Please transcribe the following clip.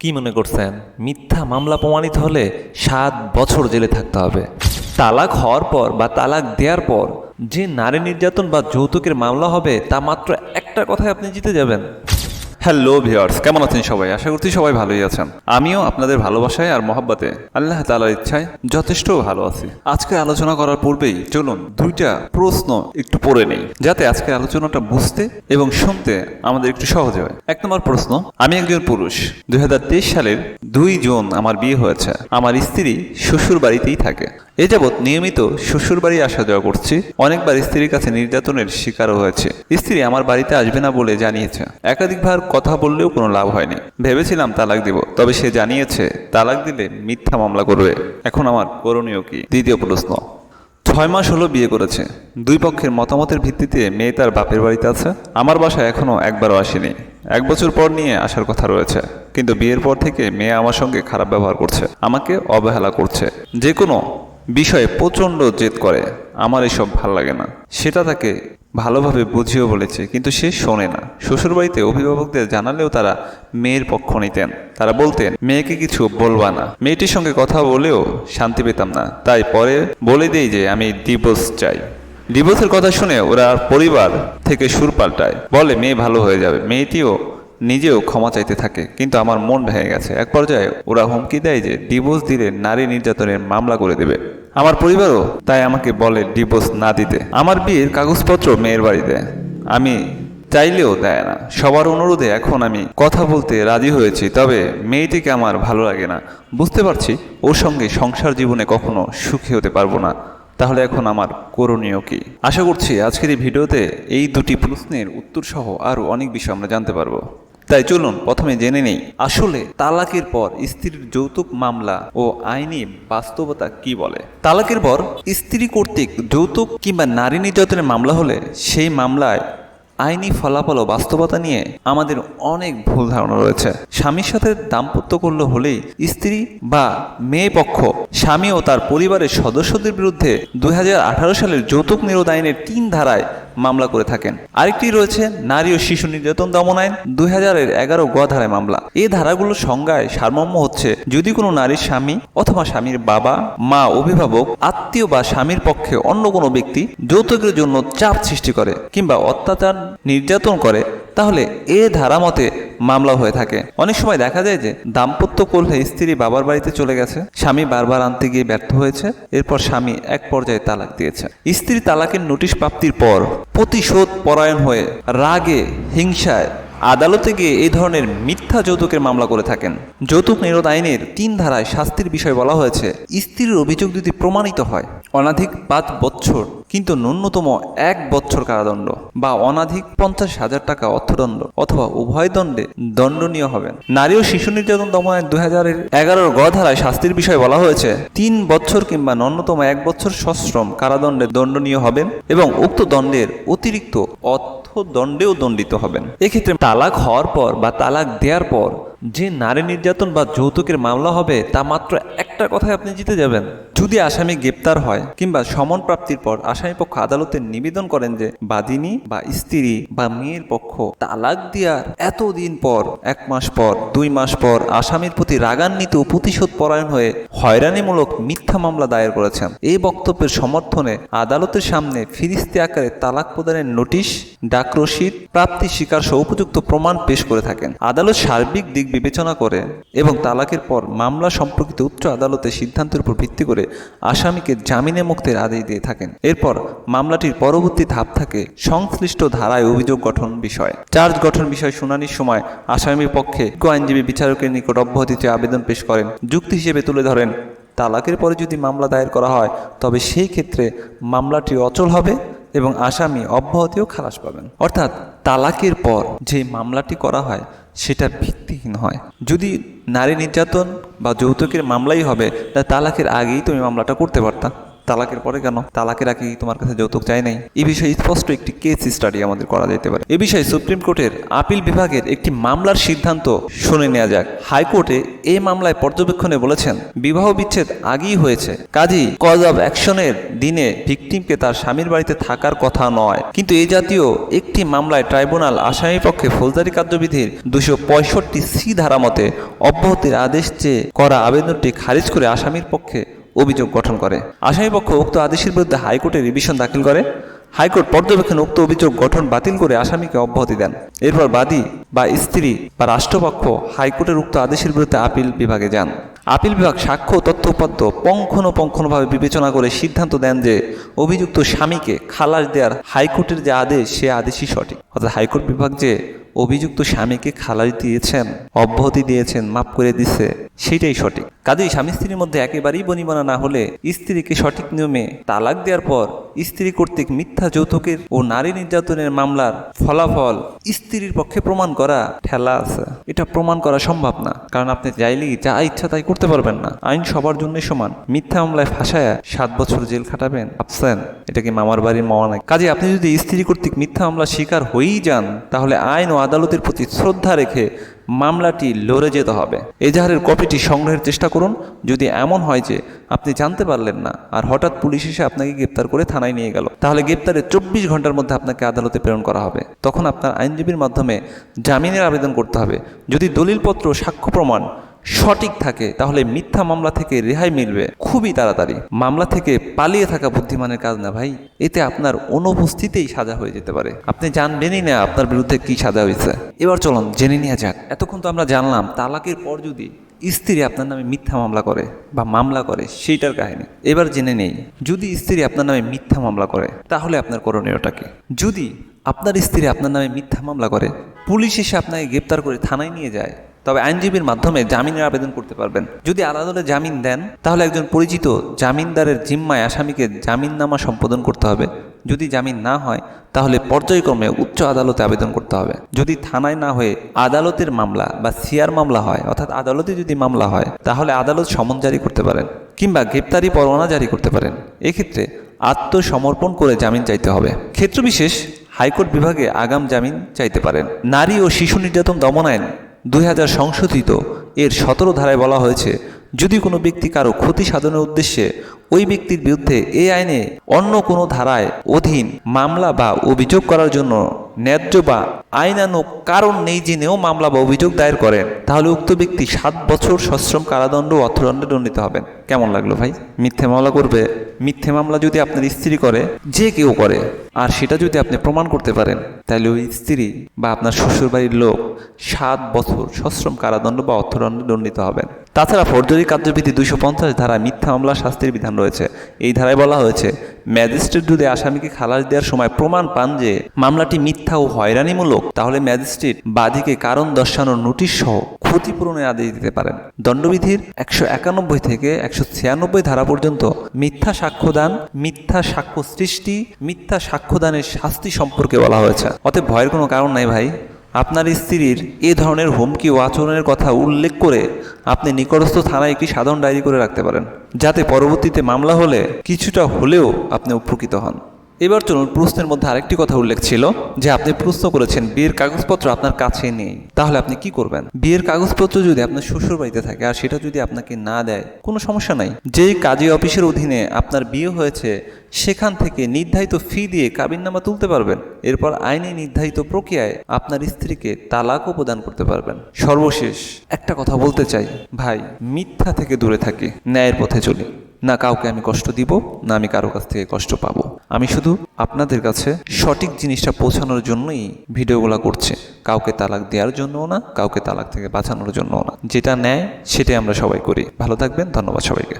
কি মনে করছেন? মিথ্যা মামলা প্রমাণিত হলে সাত বছর জেলে থাকতে হবে। তালাক হওয়ার পর বা তালাক দেওয়ার পর যে নারী নির্যাতন বা যৌতুকের মামলা হবে তা মাত্র একটা কথায় আপনি জিতে যাবেন। হ্যালো ভিওয়ার্স কেমন আছেন সবাই? আশা করছি সবাই ভালোই আছেন। আমিও আপনাদের ভালোবাসায় আর মহাব্বাতে। আল্লাহ তালার ইচ্ছায় যথেষ্ট ভালো আছি। আজকে আলোচনা করার পূর্বেই চলুন দুইটা প্রশ্ন একটু পড়ে নেই, যাতে আজকে আলোচনাটা বুঝতে এবং শুনতে আমাদের একটু সহজ হয়। এক নম্বর প্রশ্ন, আমি একজন পুরুষ। দুই হাজার তেইশ সালের দুই জুন আমার বিয়ে হয়েছে। আমার স্ত্রী শ্বশুর বাড়িতেই থাকে। এ যাবৎ নিয়মিত শ্বশুর বাড়ি আসা যাওয়া করছি। অনেকবার স্ত্রীর কাছে নির্যাতনের শিকারও হয়েছে। স্ত্রী আমার বাড়িতে আসবে না বলে জানিয়েছে। একাধিকবার কথা বললেও কোনো লাভ হয়নি। ভেবেছিলাম তালাক দিব, তবে সে জানিয়েছে, তালাক দিলে মিথ্যা মামলা করবে। এখন আমার করণীয় কি? দ্বিতীয় প্রশ্ন। ছয় মাস হলো বিয়ে করেছে। দুই পক্ষের মতামতের ভিত্তিতে মেয়ে তার বাপের বাড়িতে আছে। আমার বাসায় এখনও একবারও আসেনি। এক বছর পর নিয়ে আসার কথা রয়েছে। কিন্তু বিয়ের পর থেকে মেয়ে আমার সঙ্গে খারাপ ব্যবহার করছে। আমাকে অবহেলা করছে। যে কোনো বিষয়ে প্রচণ্ড জেদ করে। আমার এসব ভালো লাগে না। সেটা তাকে ভালোভাবে বুঝিয়েও বলেছে, কিন্তু সে শোনে না। শ্বশুরবাড়িতে অভিভাবকদের জানালেও তারা মেয়ের পক্ষ নিতেন। তারা বলতেন, মেয়েকে কিছু বলবা না। মেয়েটির সঙ্গে কথা বলেও শান্তি পেতাম না। তাই পরে বলে দেই যে, আমি ডিভোর্স চাই। ডিভোর্সের কথা শুনে ওরা পরিবার থেকে সুর পাল্টায়। বলে, মেয়ে ভালো হয়ে যাবে। মেয়েটিও নিজেও ক্ষমা চাইতে থাকে, কিন্তু আমার মন ভেঙে গেছে। এক পর্যায়ে ওরা হুমকি দেয় যে ডিভোর্স দিলে নারী নির্যাতনের মামলা করে দেবে। আমার পরিবারও তাই আমাকে বলে ডিভোর্স না দিতে। আমার বিয়ের কাগজপত্র মেয়ের বাড়িতে। আমি চাইলেও দেয় না। সবার অনুরোধে এখন আমি কথা বলতে রাজি হয়েছি, তবে মেয়েটিকে আমার ভালো লাগে না। বুঝতে পারছি, ওর সঙ্গে সংসার জীবনে কখনো সুখী হতে পারব না। তাহলে এখন আমার করণীয় কি? আশা করছি আজকের এই ভিডিওতে এই দুটি প্রশ্নের উত্তর সহ আরও অনেক বিষয় আমরা জানতে পারব। তাই চলুন প্রথমে জেনে নেই, আসলে তালাকের পর স্ত্রীর যৌতুক মামলা ও আইনি বাস্তবতা কি বলে? তালাকের পর স্ত্রী কর্তৃক যৌতুক কিংবা নারী নির্যাতনের মামলা হলে সেই মামলায় আইনি ফলাফল ও বাস্তবতা নিয়ে আমাদের অনেক ভুল ধারণা রয়েছে। স্বামীর সাথে দাম্পত্য করলে হলেই স্ত্রী বা মেয়ে পক্ষ, স্বামী ও তার পরিবারের সদস্যদের বিরুদ্ধে দুই হাজার আঠারো সালের যৌতুক নিরোধ আইনের তিন ধারায় মামলা করে থাকেন। আরেকটি রয়েছে নারী ও শিশু নির্যাতন দমন আইন, দুই হাজারের এগারো গ ধারায় মামলা। এই ধারাগুলোর সংজ্ঞায় সারমর্ম হচ্ছে, যদি কোনো নারীর স্বামী অথবা স্বামীর বাবা, মা, অভিভাবক, আত্মীয় বা স্বামীর পক্ষে অন্য কোনো ব্যক্তি যৌতুকের জন্য চাপ সৃষ্টি করে কিংবা অত্যাচার নির্যাতন করে তাহলে এ ধারা মতে মামলা হয়ে থাকে। অনেক সময় দেখা যায় যে দাম্পত্য করলে স্ত্রী বাবার বাড়িতে চলে গেছে, স্বামী বারবার আনতে গিয়ে ব্যর্থ হয়েছে, এরপর স্বামী এক পর্যায়ে তালাক দিয়েছে। স্ত্রী তালাকের নোটিশ প্রাপ্তির পর প্রতিশোধ পরায়ণ হয়ে রাগে, হিংসায়, আদালতে গিয়ে এই ধরনের মিথ্যা যৌতুকের মামলা করে থাকেন। যৌতুক নিরোধ আইনের তিন ধারায় শাস্তির বিষয় বলা হয়েছে, স্ত্রীর অভিযোগ যদি প্রমাণিত হয় অনাধিক পাঁচ বছর কিন্তু ন্যূনতম এক বছর কারাদণ্ড বা অনাধিক পঞ্চাশ হাজার টাকা অর্থদণ্ড অথবা উভয় দণ্ডে দণ্ডনীয় হবেন। নারী ও শিশু নির্যাতন দমনের দুই হাজারের এগারোর গ ধারায় শাস্তির বিষয় বলা হয়েছে, তিন বছর কিংবা ন্যূনতম এক বছর সশ্রম কারাদণ্ডে দণ্ডনীয় হবেন এবং উক্ত দণ্ডের অতিরিক্ত অর্থ দণ্ডেও দণ্ডিত হবেন। এক্ষেত্রে তালাক হওয়ার পর বা তালাক দেওয়ার পর যে নারী নির্যাতন বা যৌতুকের মামলা হবে, তা মাত্র একটা কথায় আপনি জিতে যাবেন। যদি আসামি গ্রেপ্তার হয় কিংবা সমন প্রাপ্তির পর আসামি পক্ষ আদালতে নিবেদন করেন যে বাদিনী বা স্ত্রী বা মেয়ের পক্ষ তালাক দেওয়ার এতদিন পর, এক মাস পর, দুই মাস পর আসামির প্রতি রাগান্বিত ও প্রতিশোধ পরায়ণ হয়ে হয়রানিমূলক মিথ্যা মামলা দায়ের করেছেন। এই বক্তব্যের সমর্থনে আদালতের সামনে ফিরিস্তি আকারে তালাক প্রদানের নোটিশ ডাক রসিদ প্রাপ্তি স্বীকার সহ উপযুক্ত প্রমাণ পেশ করে থাকেন। আদালত সার্বিক দিক বিবেচনা করে এবং তালাকের পর মামলা সম্পর্কিত উচ্চ আদালতের সিদ্ধান্তের উপর ভিত্তি করে আসামিকে জামিনে মুক্তির আদেশ দিয়ে থাকেন। এরপর মামলাটির পরবর্তী ধাপ থাকে সংশ্লিষ্ট ধারায় অভিযোগ গঠন বিষয়। চার্জ গঠন বিষয় শুনানির সময় আসামির পক্ষে আইনজীবী বিচারকের নিকট অব্যাহতিতে আবেদন পেশ করেন। যুক্তি হিসেবে তুলে ধরেন, তালাকের পরে যদি মামলা দায়ের করা হয়, তবে সেই ক্ষেত্রে মামলাটি অচল হবে এবং আসামি অব্যাহতিও খালাস পাবেন। অর্থাৎ তালাকের পর যে মামলাটি করা হয়, সেটা ভিত্তিহীন হয়। যদি নারী নির্যাতন বা যৌতুকের মামলাই হবে, তা তালাকের আগেই তুমি মামলাটা করতে পারতাম তালাকের পরে কেন? তালাকের আগে তোমার কাছে যৌতুক চাই নাই? এই বিষয়ে স্পষ্ট একটি কেস স্টাডি আমাদের করা যেতে পারে। এ বিষয়ে সুপ্রিম কোর্টের আপিল বিভাগের একটি মামলার সিদ্ধান্ত শুনে নেওয়া যাক। হাইকোর্টে এই মামলায় পর্যবেক্ষণে বলেছেন, বিবাহ বিচ্ছেদ আগেই হয়েছে। কাজী কজ অব অ্যাকশনের দিনে ভিকটিমকে তার স্বামীর বাড়িতে থাকার কথা নয়। কিন্তু এই জাতীয় একটি মামলায় ট্রাইব্যুনাল আসামি পক্ষে ফৌজদারি কার্যবিধির দুশো পঁয়ষট্টি সি ধারা মতে অব্যাহতির আদেশ চেয়ে করা আবেদনটি খারিজ করে আসামির পক্ষে অভিযোগ গঠন করে। আসামি পক্ষ উক্ত আদেশের বিরুদ্ধে হাইকোর্টে রিভিশন দাখিল করে। হাইকোর্ট পর্যবেক্ষণ উক্ত অভিযোগ গঠন বাতিল করে আসামিকে অব্যাহতি দেন। এরপর বাদী বা স্ত্রী বা রাষ্ট্রপক্ষ হাইকোর্টের উক্ত আদেশের বিরুদ্ধে আপিল বিভাগে যান। আপিল বিভাগ সাক্ষ্য ও তথ্য উপাত্ত পঙ্খনুপঙ্খনভাবে বিবেচনা করে সিদ্ধান্ত দেন যে অভিযুক্ত স্বামীকে খালাস দেওয়ার হাইকোর্টের যে আদেশ, সে আদেশই সঠিক। অর্থাৎ হাইকোর্ট বিভাগ যে অভিযুক্ত স্বামীকে খালাস দিয়েছেন, অব্যাহতি দিয়েছেন, মাফ করে দিছে। সেটাই সঠিক। কাজেই স্বামী স্ত্রীর মধ্যে একেবারেই বনিবনা না হলে স্ত্রীকে সঠিক নিয়মে তালাক দেওয়ার পর স্ত্রী কর্তৃক মিথ্যা যৌতুকের ও নারী নির্যাতনের মামলার ফলাফল স্ত্রীর পক্ষে প্রমাণ করা ঠেলা আছে। এটা প্রমাণ করা সম্ভব না, কারণ আপনি চাইলেই যা ইচ্ছা তাই করতে পারবেন না। আইন সবার জন্যই সমান। মিথ্যা মামলায় ফাঁসায় সাত বছর জেল খাটাবেন, আপসেন। এটা কি মামার বাড়ির মামা নাই কাজে আপনি যদি স্ত্রী কর্তৃক মিথ্যা মামলা শিকার হয়েই যান, তাহলে আইন ও আদালতের প্রতি শ্রদ্ধা রেখে মামলাটি লড়ে যেতে হবে। এজাহারের কপিটি সংগ্রহের চেষ্টা করুন। যদি এমন হয় যে আপনি জানতে পারলেন না আর হঠাৎ পুলিশ এসে আপনাকে গ্রেপ্তার করে থানায় নিয়ে গেল, তাহলে গ্রেপ্তারের চব্বিশ ঘণ্টার মধ্যে আপনাকে আদালতে প্রেরণ করা হবে। তখন আপনার আইনজীবীর মাধ্যমে জামিনের আবেদন করতে হবে। যদি দলিলপত্র সাক্ষ্য প্রমাণ সঠিক থাকে, তাহলে মিথ্যা মামলা থেকে রেহাই মিলবে। খুবই তাড়াতাড়ি। মামলা থেকে পালিয়ে থাকা বুদ্ধিমানের কাজ না ভাই, এতে আপনার অনুপস্থিতিতেই সাজা হয়ে যেতে পারে। আপনি জানবেনই না আপনার বিরুদ্ধে কি সাজা হয়েছে। এবার চলুন, জেনে নেওয়া যাক। এতক্ষণ তো আমরা জানলাম, তালাকের পর যদি স্ত্রী আপনার নামে মিথ্যা মামলা করে বা মামলা করে, সেইটার কাহিনী। এবার জেনে নেই, যদি স্ত্রী আপনার নামে মিথ্যা মামলা করে, তাহলে আপনার করণীয়টা কি? যদি আপনার স্ত্রী আপনার নামে মিথ্যা মামলা করে, পুলিশ এসে আপনাকে গ্রেপ্তার করে থানায় নিয়ে যায়, তবে আইনজীবীর মাধ্যমে জামিনের আবেদন করতে পারবেন। যদি আদালতে জামিন দেন, তাহলে একজন পরিচিত জামিনদারের জিম্মায় আসামিকে জামিননামা সম্পাদন করতে হবে। যদি জামিন না হয়, তাহলে পর্যায়ক্রমে উচ্চ আদালতে আবেদন করতে হবে। যদি থানায় না হয়ে আদালতের মামলা বা সিআর মামলা হয়, অর্থাৎ আদালতে যদি মামলা হয়, তাহলে আদালত সমন জারি করতে পারেন, কিংবা গ্রেপ্তারি পরোয়ানা জারি করতে পারেন। এক্ষেত্রে আত্মসমর্পণ করে জামিন চাইতে হবে। ক্ষেত্রবিশেষ হাইকোর্ট বিভাগে আগাম জামিন চাইতে পারেন। নারী ও শিশু নির্যাতন দমন আইন দুই হাজার সংশোধিত। এর সতেরো ধারায় বলা হয়েছে, যদি কোনো ব্যক্তি কারও ক্ষতি সাধনের উদ্দেশ্যে ওই ব্যক্তির বিরুদ্ধে এই আইনে অন্য কোনো ধারায় অধীন মামলা বা অভিযোগ করার জন্য ন্যায্য বা আইনানুগ কারণ নেই জেনেও মামলা বা অভিযোগ দায়ের করেন, তাহলে উক্ত ব্যক্তি সাত বছর সশ্রম কারাদণ্ড অর্থদণ্ডে দণ্ডিত হবেন। কেমন লাগল ভাই? মিথ্যে মামলা করবে। মিথ্যে মামলা যদি আপনার স্ত্রী করে, যে কেউ করে আর সেটা যদি আপনি প্রমাণ করতে পারেন, তাহলে ওই স্ত্রী বা আপনার শ্বশুরবাড়ির লোক সাত বছর সশ্রম কারাদণ্ড বা অর্থদণ্ডে দণ্ডিত হবেন। তাছাড়া ফৌজদারি কার্যবিধি দুইশো পঞ্চাশ ধারায় মিথ্যা মামলা শাস্তির বিধান রয়েছে। এই ধারায় বলা হয়েছে, ম্যাজিস্ট্রেট যদি আসামিকে খালাস দেওয়ার সময় প্রমাণ পান যে মামলাটি মিথ্যা ও হয়রানিমূলক, তাহলে ম্যাজিস্ট্রেট বাদীকে কারণ দর্শানোর নোটিশ সহ ক্ষতিপূরণের আদেশ দিতে পারেন। দণ্ডবিধির একশো একানব্বই থেকে একশো ছিয়ানব্বই ধারা পর্যন্ত মিথ্যা সাক্ষ্যদান, মিথ্যা সাক্ষ্য সৃষ্টি, মিথ্যা সাক্ষ্যদানের শাস্তি সম্পর্কে বলা হয়েছে। অতএব ভয়ের কোনো কারণ নাই ভাই। আপনার স্ত্রীর এ ধরনের হুমকি ও আচরণের কথা উল্লেখ করে আপনি নিকটস্থ থানায় একটি সাধারণ ডায়েরি করে রাখতে পারেন। যাতে পরবর্তীতে মামলা হলে কিছুটা হলেও আপনি উপকৃত হন। এবার চলুন প্রশ্নের মধ্যে আরেকটি কথা উল্লেখ ছিল, যে আপনি প্রশ্ন করেছেন, বিয়ের কাগজপত্র আপনার কাছে নেই, তাহলে আপনি কি করবেন? বিয়ের কাগজপত্র যদি আপনার শ্বশুর বাড়িতে থাকে আর সেটা যদি আপনাকে না দেয়, কোনো সমস্যা নাই। যেই কাজী অফিসের অধীনে আপনার বিয়ে হয়েছে, সেখান থেকে নির্ধারিত ফি দিয়ে কাবিননামা তুলতে পারবেন। এরপর আইনে নির্ধারিত প্রক্রিয়ায় আপনার স্ত্রীকে তালাকও প্রদান করতে পারবেন। সর্বশেষ একটা কথা বলতে চাই। ভাই, মিথ্যা থেকে দূরে থাকি, ন্যায়ের পথে চলি। না কাউকে আমি কষ্ট দিব, না আমি কারও কাছ থেকে কষ্ট পাবো। আমি শুধু আপনাদের কাছে সঠিক জিনিসটা পৌঁছানোর জন্যই ভিডিওগুলো করছে। কাউকে তালাক দেওয়ার জন্যও না, কাউকে তালাক থেকে বাঁচানোর জন্যও না। যেটা নেয় সেটাই আমরা সবাই করি। ভালো থাকবেন, ধন্যবাদ সবাইকে।